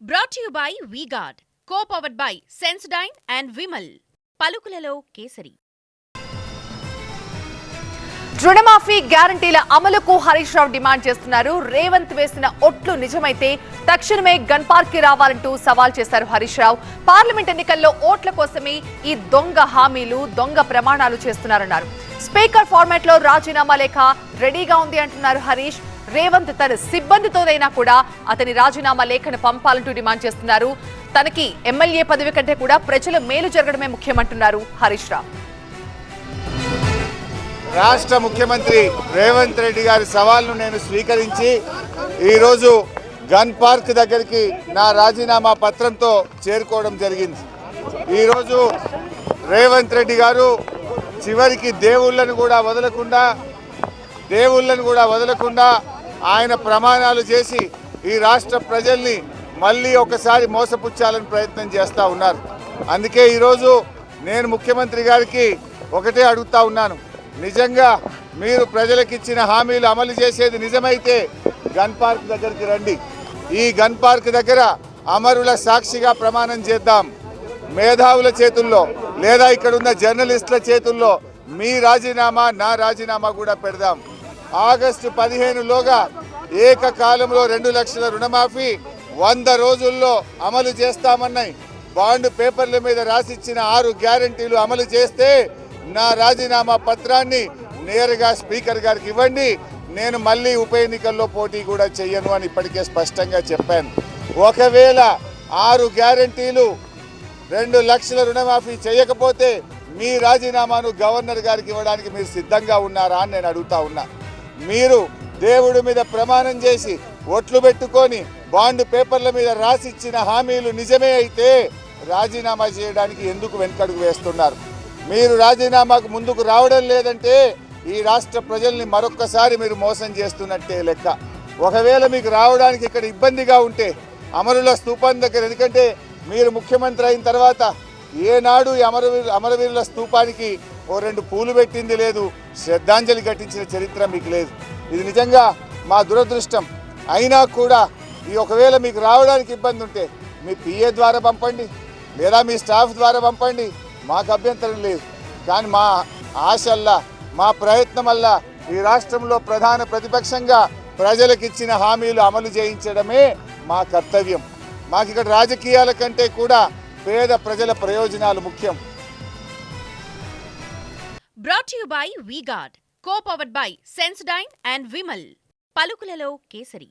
Brought you by V-Guard co powered by Sensodyne and Vimal పలుకులలో కేసరి. రుణమాఫీ గ్యారంటీల అమలుకు హరీష్ రావు డిమాండ్ చేస్తున్నారు. రేవంత్ వేసిన ఒట్లు నిజమైతే తక్షణమే గన్ పార్క్కి రావాలంటూ సవాల్ చేశారు హరీష్ రావు. పార్లమెంట్ ఎన్నికల్లో ఓట్ల కోసమే ఈ దొంగ హామీలు దొంగ ప్రమాణాలు చేస్తున్నారన్నారు. స్పీకర్ ఫార్మాట్లో రాజీనామా లేఖ రెడీగా ఉంది అంటున్నారు హరీష్. రేవంత్ తన సిబ్బందితోనైనా కూడా అతని రాజీనామా లేఖను పంపాలంటూ డిమాండ్ చేస్తున్నారు. తనకి ఎమ్మెల్యే పదవి కంటే కూడా ప్రజల మేలు జరగడమే ముఖ్యమంటున్నారు హరీష్ రావు. రాష్ట్ర ముఖ్యమంత్రి రేవంత్ రెడ్డి గారి సవాల్ను నేను స్వీకరించి ఈరోజు గన్ పార్క్ దగ్గరికి నా రాజీనామా పత్రంతో చేరుకోవడం జరిగింది. ఈరోజు రేవంత్ రెడ్డి గారు చివరికి దేవుళ్ళను కూడా వదలకుండా దేవుళ్ళను కూడా వదలకుండా ఆయన ప్రమాణాలు చేసి ఈ రాష్ట్ర ప్రజల్ని మళ్ళీ ఒకసారి మోసపుచ్చాలని ప్రయత్నం చేస్తూ ఉన్నారు. అందుకే ఈరోజు నేను ముఖ్యమంత్రి గారికి ఒకటే అడుగుతా ఉన్నాను. నిజంగా మీరు ప్రజలకిచ్చిన హామీలు అమలు చేసేది నిజమైతే గన్ పార్క్ దగ్గరికి రండి. ఈ గన్ పార్క్ దగ్గర అమరుల సాక్షిగా ప్రమాణం చేద్దాం. మేధావుల చేతుల్లో లేదా ఇక్కడున్న జర్నలిస్టుల చేతుల్లో మీ రాజీనామా నా రాజీనామా కూడా పెడదాం. ఆగస్టు పదిహేనులోగా ఏకకాలంలో రెండు లక్షల రుణమాఫీ వంద రోజుల్లో అమలు చేస్తామన్నాయి బాండ్ పేపర్ల మీద రాసిచ్చిన ఆరు గ్యారంటీలు అమలు చేస్తే నా రాజీనామా పత్రాన్ని నేరుగా స్పీకర్ గారికి ఇవ్వండి. నేను మళ్ళీ ఉప ఎన్నికల్లో పోటీ కూడా చెయ్యను అని ఇప్పటికే స్పష్టంగా చెప్పాను. ఒకవేళ ఆరు గ్యారంటీలు రెండు లక్షల రుణమాఫీ చేయకపోతే మీ రాజీనామాను గవర్నర్ గారికి ఇవ్వడానికి మీరు సిద్ధంగా ఉన్నారా అని నేను అడుగుతా ఉన్నా. మీరు దేవుడి మీద ప్రమాణం చేసి ఒట్లు పెట్టుకొని బాండ్ పేపర్ల మీద రాసిచ్చిన హామీలు నిజమే అయితే రాజీనామా చేయడానికి ఎందుకు వెనుకడుగు వేస్తున్నారు? మీరు రాజీనామాకు ముందుకు రావడం లేదంటే ఈ రాష్ట్ర ప్రజల్ని మరొక్కసారి మీరు మోసం చేస్తున్నట్టే లెక్క. ఒకవేళ మీకు రావడానికి ఇక్కడ ఇబ్బందిగా ఉంటే అమరుల స్థూపం దగ్గర ఎందుకంటే మీరు ముఖ్యమంత్రి అయిన తర్వాత ఏనాడు ఈ అమరవీరు అమరవీరుల స్తూపానికి ఓ రెండు పూలు పెట్టింది లేదు శ్రద్ధాంజలి ఘటించిన చరిత్ర మీకు లేదు. ఇది నిజంగా మా దురదృష్టం. అయినా కూడా ఈ ఒకవేళ మీకు రావడానికి ఇబ్బంది ఉంటే మీ పిఏ ద్వారా పంపండి లేదా మీ స్టాఫ్ ద్వారా పంపండి మాకు అభ్యంతరం లేదు. కానీ మా ఆశల్లా మా ప్రయత్నం వల్ల ఈ రాష్ట్రంలో ప్రధాన ప్రతిపక్షంగా ప్రజలకు ఇచ్చిన హామీలు అమలు చేయించడమే మా కర్తవ్యం. మాకు ఇక్కడ రాజకీయాల కంటే కూడా పేద ప్రజల ప్రయోజనాలు ముఖ్యం. Brought you by V-Guard co powered by Sensodyne and Vimal పలుకులలో kesari.